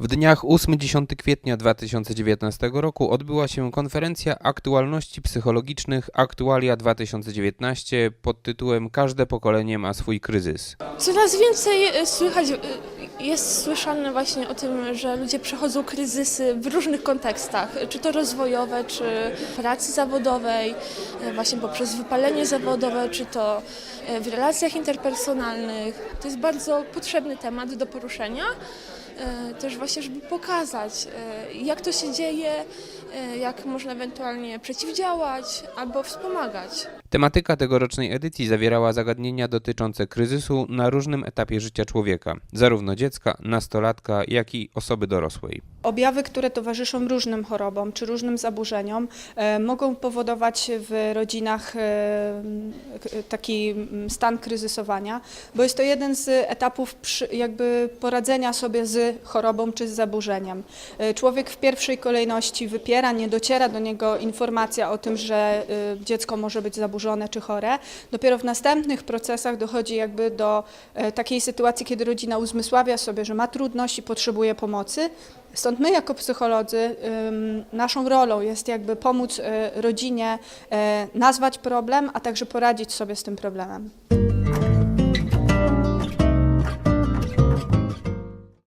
W dniach 8-10 kwietnia 2019 roku odbyła się konferencja aktualności psychologicznych Aktualia 2019 pod tytułem Każde pokolenie ma swój kryzys. Coraz więcej e, słychać, e, jest słyszane właśnie o tym, że ludzie przechodzą kryzysy w różnych kontekstach, czy to rozwojowe, czy pracy zawodowej, e, właśnie poprzez wypalenie zawodowe, czy to e, w relacjach interpersonalnych. To jest bardzo potrzebny temat do poruszenia. E, Też właśnie, żeby pokazać, e, jak to się dzieje, e, jak można ewentualnie przeciwdziałać albo wspomagać. Tematyka tegorocznej edycji zawierała zagadnienia dotyczące kryzysu na różnym etapie życia człowieka, zarówno dziecka, nastolatka, jak i osoby dorosłej. Objawy, które towarzyszą różnym chorobom czy różnym zaburzeniom, e, mogą powodować w rodzinach e, k- taki mm, stan kryzysowania, bo jest to jeden z etapów jakby poradzenia sobie z chorobą czy z zaburzeniem. E, Człowiek w pierwszej kolejności wypiera, nie dociera do niego informacja o tym, że e, dziecko może być zaburzone czy chore. Dopiero w następnych procesach dochodzi jakby do e, takiej sytuacji, kiedy rodzina uzmysławia sobie, że ma trudności, potrzebuje pomocy. Stąd my jako psycholodzy naszą rolą jest jakby pomóc y, rodzinie y, nazwać problem, a także poradzić sobie z tym problemem.